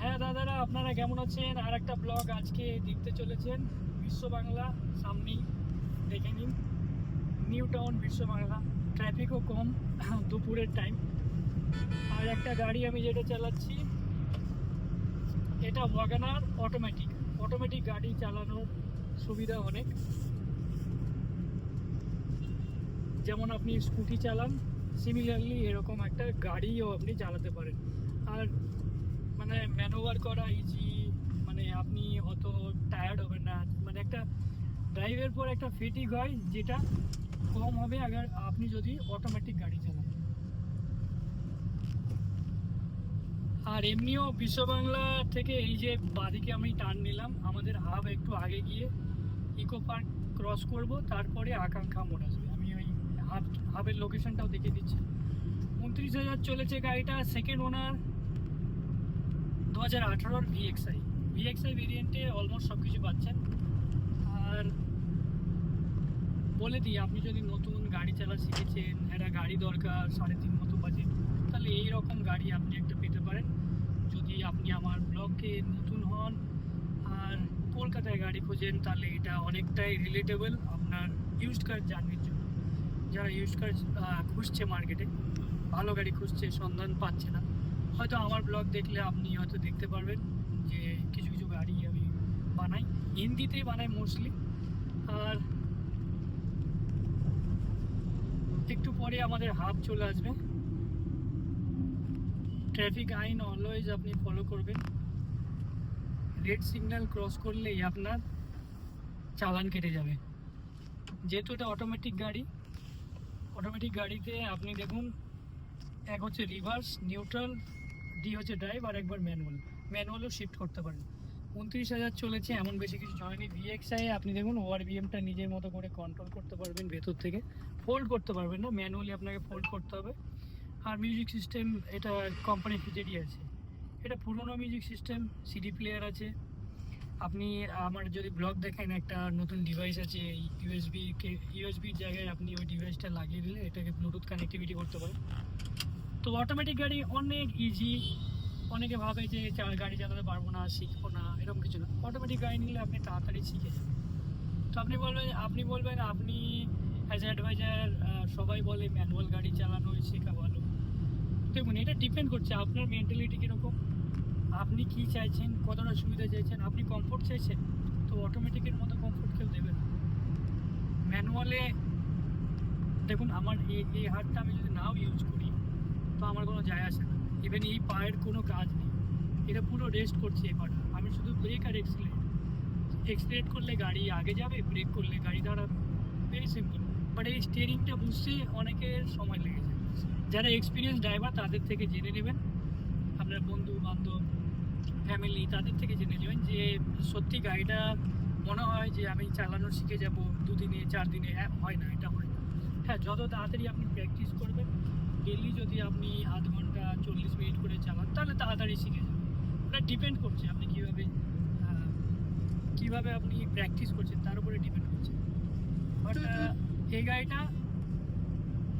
হ্যাঁ দাদারা, আপনারা কেমন আছেন? আর একটা ব্লগ আজকে দেখতে চলেছেন। বিশ্ব বাংলা, সামনেই দেখে নিন। নিউ টাউন বিশ্ব বাংলা। ট্রাফিকও কম দুপুরের টাইম আর একটা গাড়ি আমি যেটা চালাচ্ছি, এটা ওয়াগানার অটোমেটিক অটোমেটিক গাড়ি চালানোর সুবিধা অনেক। যেমন আপনি স্কুটি চালান সিমিলারলি এরকম একটা গাড়িও আপনি চালাতে পারেন। আর মানে ম্যানোভার করা ইজি মানে আপনি অত টায়ার্ড হবেন না। মানে একটা ড্রাইভের পর একটা ফিটিং হয়, যেটা কম হবে আগে আপনি যদি অটোমেটিক গাড়ি চালান। আর এমনিও বিশ্ব বাংলা থেকে এই যে বাদিকে আমি টার্ন নিলাম, আমাদের হাব একটু আগে গিয়ে ইকো পার্ক ক্রস করব, তারপরে আকাঙ্ক্ষা মোড় আসবে। আমি ওই হাব হাবের লোকেশনটাও দেখিয়ে দিচ্ছি। উনত্রিশ হাজার চলেছে গাড়িটা সেকেন্ড ওনার হাজার আঠারোর ভিএক্সআই ভিএক্সআই ভেরিয়েন্টে অলমোস্ট সব কিছু পাচ্ছেন। আর বলে দিই, আপনি যদি নতুন গাড়ি চালা শিখেছেন, একটা গাড়ি দরকার, সাড়ে তিন মতো বাজে তাহলে এই রকম গাড়ি আপনি একটা পেতে পারেন। যদি আপনি আমার ব্লগে নতুন হন আর কলকাতায় গাড়ি খোঁজেন, তাহলে এটা অনেকটাই রিলেটেবল আপনার ইউজড কার জার্নির জন্য। যারা ইউজড কার খুঁজছে মার্কেটে ভালো গাড়ি খুঁজছে, সন্ধান পাচ্ছে না হয়তো আমার ব্লগ দেখলে আপনি হয়তো দেখতে পারবেন যে কিছু কিছু গাড়ি আমি বানাই। হিন্দিতেই বানাই মোস্টলি আর একটু পরে আমাদের হাব চলে আসবে। ট্রাফিক আইন অলওয়েজ আপনি ফলো করবেন। রেড সিগন্যাল ক্রস করলেই আপনার চালান কেটে যাবে। যেহেতু এটা অটোমেটিক গাড়ি অটোমেটিক গাড়িতে আপনি দেখুন, এক হচ্ছে রিভার্স নিউট্রাল ডি হচ্ছে ড্রাইভ আর একবার ম্যানুয়াল ম্যানুয়ালও শিফট করতে পারেন। উনত্রিশ হাজার চলেছে, এমন বেশি কিছু হয়নি ভিএক্সআই আপনি দেখুন ওয়ার বিএমটা নিজের মতো করে কন্ট্রোল করতে পারবেন ভেতর থেকে। ফোল্ড করতে পারবেন না ম্যানুয়ালি আপনাকে ফোল্ড করতে হবে। আর মিউজিক সিস্টেম এটা কোম্পানি ফিচারই আছে। এটা পুরনো মিউজিক সিস্টেম সিডি প্লেয়ার আছে। আপনি আমার যদি ব্লগ দেখেন, একটা নতুন ডিভাইস আছে ইউএসবি ইউএসবির জায়গায় আপনি ওই ডিভাইসটা লাগিয়ে দিলে এটাকে ব্লুটুথ কানেক্টিভিটি করতে পারেন। তো অটোমেটিক গাড়ি অনেক ইজি অনেকে ভাবে যে গাড়ি চালাতে পারব না, শিখব না, এরকম কিছু না। অটোমেটিক গাড়ি নিলে আপনি তাড়াতাড়ি শিখে তো আপনি বলবেন আপনি বলবেন, আপনি অ্যাজ অ্যাডভাইজার সবাই বলে ম্যানুয়াল গাড়ি চালানো শেখা ভালো। দেখুন, এটা ডিপেন্ড করছে আপনার মেন্টালিটি কীরকম। আপনি কি চাইছেন, কতটা সুবিধা চাইছেন, আপনি কমফোর্ট চাইছেন, তো অটোমেটিকের মতো কমফোর্ট কেউ দেবে না। ম্যানুয়ালে দেখুন, আমার এই এই হাতটা আমি যদি নাও ইউজ তো আমার কোনো যায় আসে না। ইভেন এই পায়ের কোনো কাজ নেই। এটা পুরো রেস্ট করছে এই পাটা আমি শুধু ব্রেক আর এক্সিলেট এক্সিলেট করলে গাড়ি আগে যাবে ব্রেক করলে গাড়ি দাঁড়াবে। ভেরি সিম্পল বাট এই স্টিয়ারিংটা বুঝতে অনেকের সময় লেগে যায়। যারা এক্সপিরিয়েন্স ড্রাইভার তাদের থেকে জেনে নেবেন। আপনার বন্ধু বান্ধব ফ্যামিলি তাদের থেকে জেনে নেবেন যে সত্যি গাড়িটা মনে হয় যে আমি চালানো শিখে যাব। দুদিনে চার দিনে হ্যাঁ, হয় না এটা হয় না। হ্যাঁ যত তাড়াতাড়ি আপনি প্র্যাকটিস করবেন ডেলি যদি আপনি আধ ঘণ্টা চল্লিশ মিনিট করে চালান তাহলে তাড়াতাড়ি শিখে যাবেন ওটা ডিপেন্ড করছে আপনি কীভাবে কীভাবে আপনি প্র্যাকটিস করছেন তার উপরে ডিপেন্ড করছে। বাট এই গাড়িটা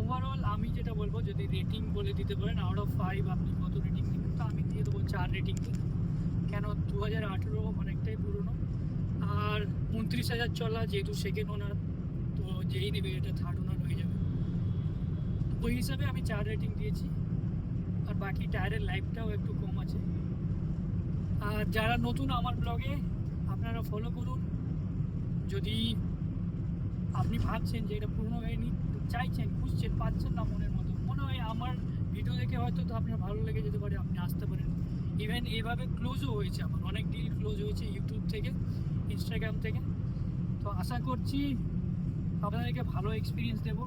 ওভারঅল আমি যেটা বলব যদি রেটিং বলে দিতে পারেন আউট অফ ফাইভ আপনি কত রেটিং দেবেন তো আমি দিয়ে দেবো চার রেটিং দিই কেন দু হাজার আঠেরো অনেকটাই পুরনো। আর উনত্রিশ হাজার চলা যেহেতু সেকেন্ড ওনার তো যেই নেবে এটা থার্ড যাবে ওই হিসাবে আমি চার রেটিং দিয়েছি। আর বাকি টায়ারের লাইফটাও একটু কম আছে। আর যারা নতুন আমার ব্লগে আপনারা ফলো করুন। যদি আপনি ভাবছেন যে এটা পুরনো হয়নি চাইছেন, খুঁজছেন, পাচ্ছেন না মনের মতো, মনে হয় আমার ভিডিও দেখে হয়তো তো আপনার ভালো লেগে যেতে পারে, আপনি আসতে পারেন। ইভেন এইভাবে ক্লোজও হয়েছে আমার, অনেক ডিল ক্লোজ হয়েছে ইউটিউব থেকে ইনস্টাগ্রাম থেকে। তো আশা করছি আপনাদেরকে ভালো এক্সপিরিয়েন্স দেব।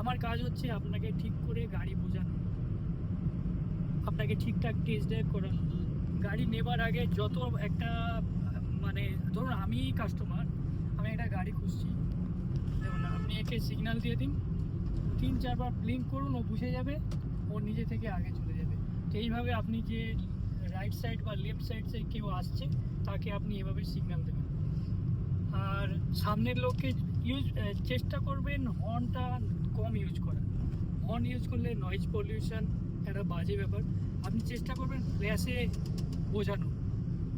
আমার কাজ হচ্ছে আপনাকে ঠিক করে গাড়ি বোঝানো। আপনাকে ঠিকঠাক টেস্ট ড্রাইভ করানো। গাড়ি নেবার আগে যত একটা মানে ধরুন আমি কাস্টমার আমি একটা গাড়ি খুঁজছি। দেখুন, আপনি একে সিগনাল দিয়ে দিন। তিন, চারবার ব্লিঙ্ক করুন, ও বুঝে যাবে, ও নিজে থেকে আগে চলে যাবে। তো এইভাবে আপনি যে রাইট সাইড বা লেফট সাইড থেকে কেউ আসছে, তাকে আপনি এভাবে সিগন্যাল দেবেন। আর সামনের লোককে ইউজ চেষ্টা করবেন হর্নটা কম ইউজ করা। হর্ন ইউজ করলে নয়েজ পলিউশন একটা বাজে ব্যাপার। আপনি চেষ্টা করবেন ফ্ল্যাশে বোঝানো।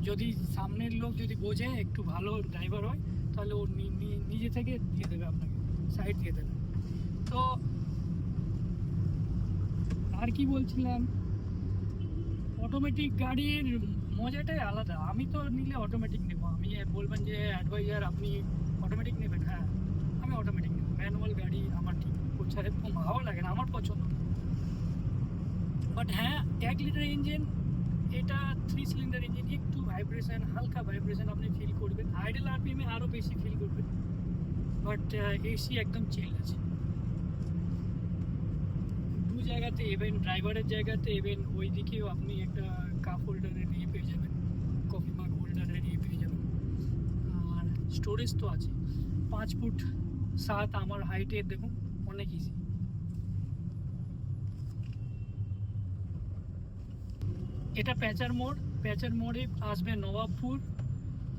যদি সামনের লোক যদি বোঝে একটু ভালো ড্রাইভার হয়, তাহলে ও নিজে থেকে দিয়ে দেবে আপনাকে সাইড দিয়ে দেবে। তো আর কি বলছিলাম? অটোমেটিক গাড়ির মজাটাই আলাদা। আমি তো নিলে অটোমেটিক নেব। আমি বলবেন যে অ্যাডভাইজার আপনি অটোমেটিক নেবেন? হ্যাঁ আমি অটোমেটিক নেব। ম্যানুয়াল গাড়ি ঠিক ভালো লাগে না, আমার পছন্দ। বাট হ্যাঁ এক লিটার ইঞ্জিন এটা থ্রি সিলিন্ডার ইঞ্জিন একটু ভাইব্রেশন হালকা ভাইব্রেশন আপনি ফিল করবেন। আইডল আরপিএমে আরও বেশি ফিল করবেন। বাট এসি একদম চিল আছে। দু জায়গাতে এবেন ড্রাইভারের জায়গাতে এবেন ওই দিকেও আপনি একটা কাপ হোল্ডারের নিয়ে পেয়ে যাবেন। কফি মাগ হোল্ডারের নিয়ে পেয়ে যাবেন। আর স্টোরেজ তো আছে পাঁচ ফুট সাত আমার হাইটের দেখুন। অনেক ইজি এটা প্যাচার মোড়। প্যাচার মোড়ে আসবে নবাবপুর।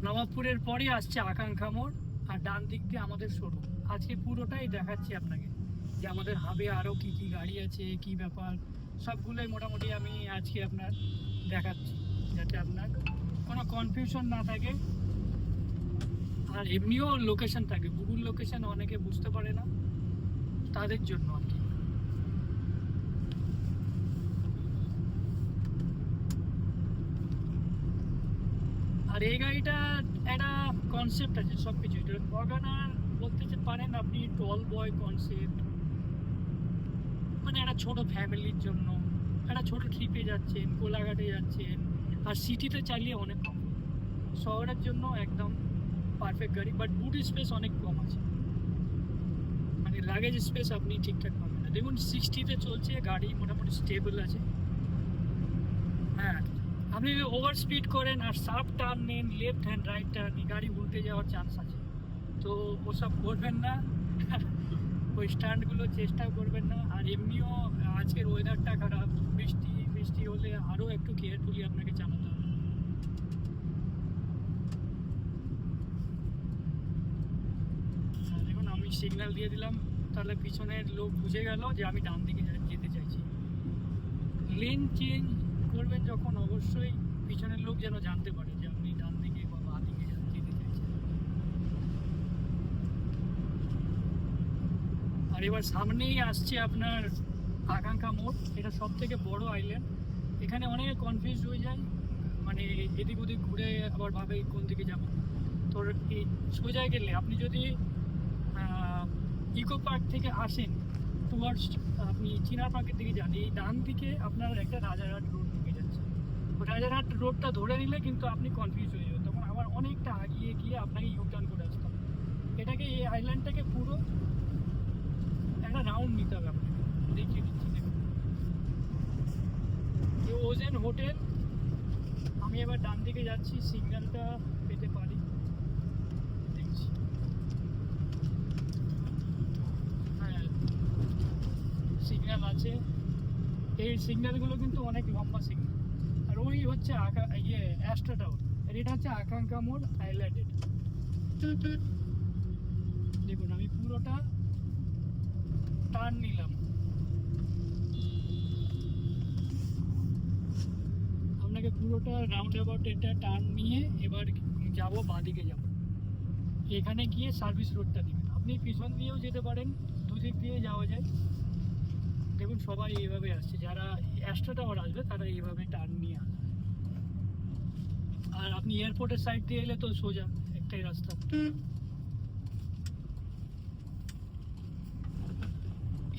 নবাবপুরের পরে আসছে আকাঙ্ক্ষা মোড় আর ডান দিক দিয়ে আমাদের শোরুম। আজকে পুরোটাই দেখাচ্ছি আপনাকে। যে আমাদের হাবে আরও কি কি গাড়ি আছে, কি ব্যাপার, সবগুলোই মোটামুটি আমি আজকে আপনার দেখাচ্ছি। যাতে আপনার কোনো কনফিউশন না থাকে। আর এমনিও লোকেশন থাকে। গুগল লোকেশন অনেকে বুঝতে পারে না। তাদের জন্য আর কি। আর এই গাড়িটা একটা কনসেপ্ট আছে সব কিছু এটা ওয়াগানার বলতে পারেন আপনি টল বয় কনসেপ্ট মানে একটা ছোট ফ্যামিলির জন্য। একটা ছোট ট্রিপে যাচ্ছেন, কোলাঘাটে যাচ্ছেন। আর সিটিতে চালিয়ে অনেক কম। শহরের জন্য একদম পারফেক্ট গাড়ি বাট বুট স্পেস অনেক কম আছে। লাগেজ স্পেস আপনি ঠিকঠাক পাবেন না। দেখুন সিক্সটিতে চলছে, গাড়ি মোটামুটি স্টেবল আছে। হ্যাঁ আপনি যদি ওভার স্পিড করেন আর শার্প টার্ন নেন লেফট হ্যান্ড রাইট টার্ন গাড়ি উল্টে যাওয়ার চান্স আছে। তো ওসব করবেন না। ওই স্ট্যান্ডগুলো চেষ্টাও করবেন না। আর এমনিও আজকের ওয়েদারটা খারাপ। বৃষ্টি বৃষ্টি হলে আরও একটু কেয়ারফুলি আপনাকে চালাতে হবে। আর দেখুন, আমি সিগন্যাল দিয়ে দিলাম। তাহলে পিছনের লোক বুঝে গেল যে আমি ডান দিকে যেতে চাইছি। লেন চেঞ্জ করবেন যখন অবশ্যই পিছনের লোক যেন জানতে পারে যে আপনি ডান দিকে বা বাঁ দিকে যেতে চাইছেন। আর এবার সামনেই আসছে আপনার আকাঙ্ক্ষা মোড়। এটা সব থেকে বড় আইল্যান্ড এখানে অনেকে কনফিউজ হয়ে যায়। মানে এদিক ওদিক ঘুরে আবার ভাবে কোন দিকে যাব। তো এই সোজা গেলে আপনি যদি ইকো পার্ক থেকে আসেন টুয়ার্ডস আপনি চিনার পার্কের দিকে যান, এই ডান দিকে আপনার একটা রাজারহাট রোড ঢুকে যাচ্ছে। রাজারহাট রোডটা ধরে নিলে কিন্তু আপনি কনফিউজ হয়ে যাবেন। তখন আবার অনেকটা আগিয়ে গিয়ে আপনাকে ইউটার্ন করে আসতে হবে। এটাকে, এই আইল্যান্ডটাকে পুরো একটা রাউন্ড নিতে হবে আপনাকে। দেখিয়ে দিচ্ছি ওজেন হোটেল আমি এবার ডান দিকে যাচ্ছি, সিগন্যালটা পেতে পারি দেখছি হ্যাঁ সিগন্যাল আছে। এই সিগন্যালগুলো কিন্তু অনেক লম্বা সিগন্যাল আর ওই হচ্ছে আকা ইয়ে অ্যাস্ট্রা টাওয়ার আর এটা হচ্ছে আকাঙ্ক্ষা মোড় আইল্যান্ড এটা দেখুন, আমি পুরোটা টার্ন নিলাম। আপনাকে পুরোটা রাউন্ড অ্যাবাউট এটা টার্ন নিয়ে এবার যাব বাঁদিকে যাব। এখানে গিয়ে সার্ভিস রোডটা দিবেন আপনি পিছন দিয়েও যেতে পারেন, দুদিক দিয়ে যাওয়া যায়। দেখুন, সবাই এইভাবে আসছে। যারা অ্যাস্ট্রা টাওয়ার আসবে, তারা এইভাবে টার্ন নিয়ে আসবে। আর আপনি এয়ারপোর্টের সাইড দিয়ে এলে তো সোজা, একটাই রাস্তা।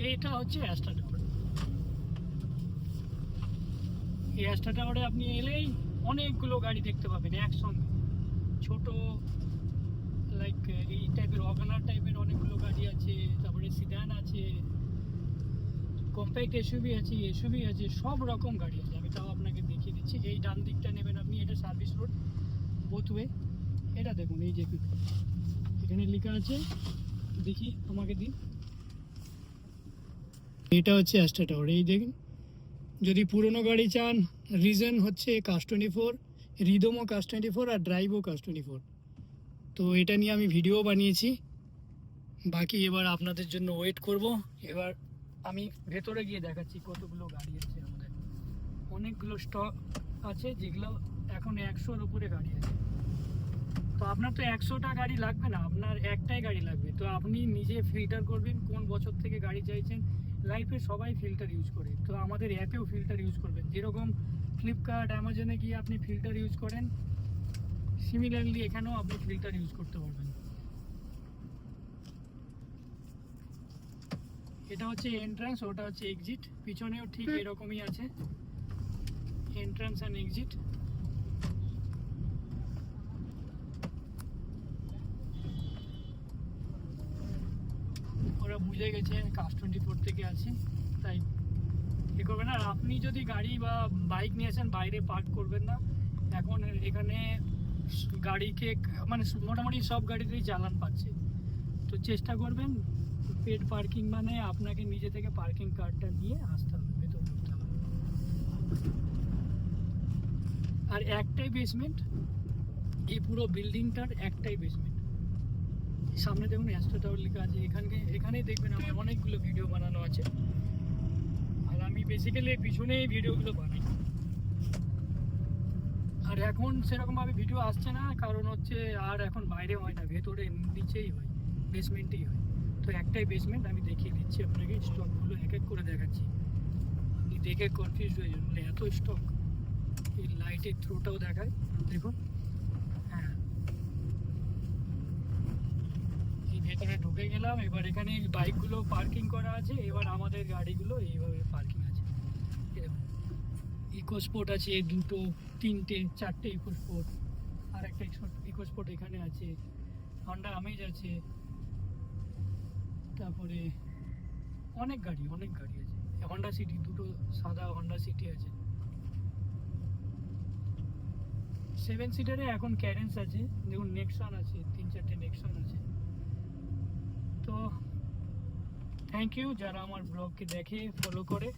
এইটা হচ্ছে অ্যাস্ট্রা টাওয়ার এই অ্যাস্ট্রা টাওয়ারে আপনি এলেই অনেকগুলো গাড়ি দেখতে পাবেন একসঙ্গে। ছোট লাইক এই টাইপের অগানার টাইপের অনেকগুলো গাড়ি আছে, তারপরে সিডান আছে। কম্প্যাক্ট এসইউভি আছে এসইউভি আছে, সব রকম গাড়ি আছে। আমি তাও আপনাকে দেখিয়ে দিচ্ছি। এই ডান দিকটা নেবেন আপনি, এটা সার্ভিস রোড বোথ ওয়ে এটা দেখুন, এই যে এখানে লেখা আছে, দেখি তোমাকে দিই এটা হচ্ছে অ্যাস্ট্রা টাওয়ার এই দেখুন। যদি পুরনো গাড়ি চান রিজন হচ্ছে কাস টোয়েন্টি ফোর রিদমও কাস টোয়েন্টি ফোর আর ড্রাইভও কাস টোয়েন্টি ফোর তো এটা নিয়ে আমি ভিডিও বানিয়েছি। বাকি এবার আপনাদের জন্য ওয়েট করব। এবার আমি ভেতরে গিয়ে দেখাচ্ছি কতগুলো গাড়ি আছে আমাদের। অনেকগুলো স্টক আছে, যেগুলো এখন একশোর উপরে গাড়ি আছে। তো আপনার তো একশোটা গাড়ি লাগবে না, আপনার একটাই গাড়ি লাগবে। তো আপনি নিজে ফিল্টার করবেন কোন বছর থেকে গাড়ি চাইছেন। লাইফে সবাই ফিল্টার ইউজ করে। তো আমাদের অ্যাপেও ফিল্টার ইউজ করবেন। যেরকম ফ্লিপকার্ট অ্যামাজনে গিয়ে আপনি ফিল্টার ইউজ করেন সিমিলারলি এখানেও আপনি ফিল্টার ইউজ করতে পারবেন। এটা হচ্ছে এন্ট্রান্স ওটা হচ্ছে এক্সিট পিছনেও ঠিক এরকমই আছে। এন্ট্রান্স অ্যান্ড এক্সিট ওরা বুঝে গেছে কাজ টোয়েন্টি ফোর থেকে আছি তাই এ করবেন আর আপনি যদি গাড়ি বা বাইক নিয়ে আসেন বাইরে পার্ক করবেন না। এখন এখানে গাড়িকে মানে মোটামুটি সব গাড়িতেই চালান পাচ্ছে। তো চেষ্টা করবেন পেড পার্কিং মানে আপনাকে নিজে থেকে পার্কিং কার্ডটা নিয়ে আসতে হবে, ভেতর ঢুকতে হবে। আর একটাই বেসমেন্ট এই পুরো বিল্ডিংটার একটাই বেসমেন্ট সামনে দেখুন অ্যাস্ট্রো টাওয়ার লেখা আছে, এখানকে, এখানেই দেখবেন আমার অনেকগুলো ভিডিও বানানো আছে। আর আমি বেসিক্যালি পিছনে এই ভিডিওগুলো বানাই। আর এখন সেরকমভাবে ভিডিও আসছে না, কারণ হচ্ছে আর এখন বাইরে হয় না, ভেতরে নিচেই হয় বেসমেন্টেই হয়। তো একটাই বেসমেন্ট আমি দেখিয়ে দিচ্ছি আপনাকে স্টকগুলো এক এক করে দেখাচ্ছি। আপনি দেখে কনফিউজ হয়ে যাবেন মানে এত স্টক এই লাইটের থ্রুটাও দেখায়। দেখুন। হ্যাঁ। এই ভেতরে ঢুকে গেলাম, এবার এখানে বাইকগুলো পার্কিং করা আছে, এবার আমাদের গাড়িগুলো এইভাবে পার্কিং আছে। ইকো স্পোর্ট আছে, দুটো, তিনটে, চারটে ইকো স্পোর্ট আর একটা ইকো স্পোর্ট এখানে আছে। হন্ডা আমেজ আছে। তারপরে অনেক গাড়ি অনেক গাড়ি আছে। হন্ডা সিটি দুটো সাদা হন্ডা সিটি আছে। সেভেন সিটারে এখন ক্যারেন্স আছে। দেখুন নেক্সন আছে, তিন চারটে নেক্সন আছে। তো থ্যাংক ইউ যারা আমার ব্লগকে দেখে ফলো করে।